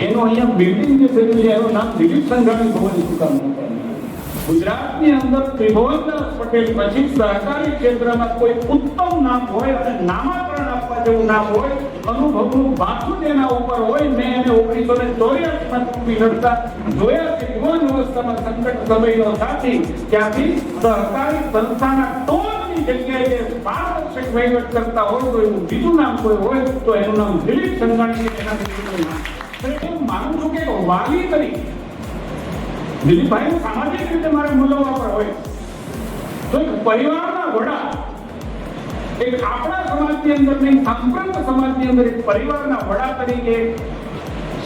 એનું અહીંયા બિલ્ડિંગ જે થયેલું છે, એનું નામ દિલીપ સંઘાણી ભવન શું ગુજરાતની અંદર ત્રિભુવનદાસ પટેલ પછી સહકારી ક્ષેત્રમાં કોઈ ઉત્તમ નામ હોય અને નામાકરણ આપવા જેવું નામ હોય, અનુભવનું બાથું તેના ઉપર હોય, મેં એને ઓગણીસો ને ચોર્યાસીમાં ચૂંટણી લડતા જોયા છે યુવાન અવસ્થામાં સંકટ સમયનો સાથી. ત્યાંથી સહકારી સંસ્થાના ટોચની જગ્યાએ પારદર્શક વહીવટ કરતા હોય, તો એનું બીજું નામ કોઈ હોય, તો એનું નામ દિલીપ સંઘાણી એના નામ. માનું છું કે વાલી તરીકે દિલીપભાઈ સામાજિક રીતે મારે મૂલ્યો પર હોય. તો એક પરિવારના વડા, એક આપણા સમાજની અંદર નહીં સંપ્રંત સમાજની અંદર એક પરિવારના વડા તરીકે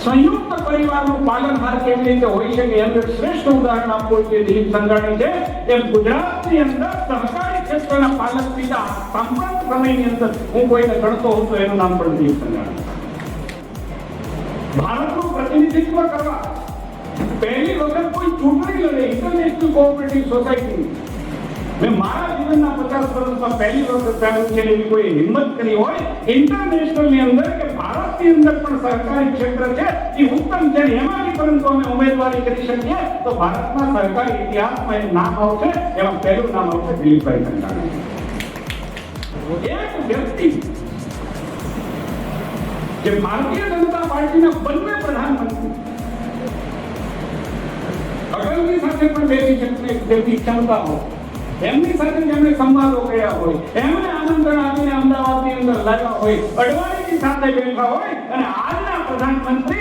સંયુક્ત પરિવારનું પાલનહાર કેવી રીતે હોઈ શકે એમ એક શ્રેષ્ઠ ઉદાહરણ આપવું જે દિલીપ સંઘાણી છે. એમ ગુજરાતની અંદર સહકારી ક્ષેત્રના પાલક પિતા સંપ્રંત સમયની અંદર હું કોઈને ગણતો તો એનું નામ પણ દિલીપ સંઘાણી. ભારતનું પ્રતિનિધિત્વ કરવા. પહેલી વખત કોઈ ચૂંટણી લડે ઇન્ટરનેશનલ કોઓપરેટિવ સોસાયટી મેં મારા જીવનના પચાસ વર્ષમાં પહેલી વખત જાણ્યું છે એવી કોઈ હિંમત કરી હોય ઇન્ટરનેશનલની અંદર કે ભારતની અંદર પણ સહકારી ક્ષેત્ર છે, એ ઉત્તમ છે એમાંથી પરંતુ અમે ઉમેદવારી કરી શકીએ, તો ભારતના સહકારી ઇતિહાસમાં એક નામ આવશે, એમાં પહેલું નામ આવશે દિલીપભાઈ સંઘાણી. એક વ્યક્તિ જે ભારતીય પાર્ટીના બંને પ્રધાનમંત્રી. અટલજી સાથે પણ બેસી જેથી ક્ષમતા હોય. એમની સાથે જેમણે સંવાદો કર્યા હોય, એમણે આમંત્રણ આપીને અમદાવાદની અંદર લાવ્યા હોય, અડવાણીની સાથે બેઠા હોય અને આજના પ્રધાનમંત્રી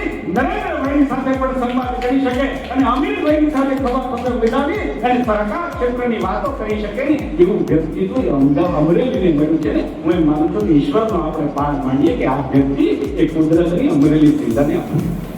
સંવાદ કરી શકે અને અમીરભાઈની સાથે ખબર ખબર મેળવી અને સરકાર ક્ષેત્રની વાતો કરી શકે એવું વ્યક્તિત્વ અમરેલીને મળ્યું છે હું એમ માનું છું કે ઈશ્વરનો આપણે પાર માનીએ કે આ વ્યક્તિ એ કુદરતની અમરેલી જિલ્લાને આપ્યું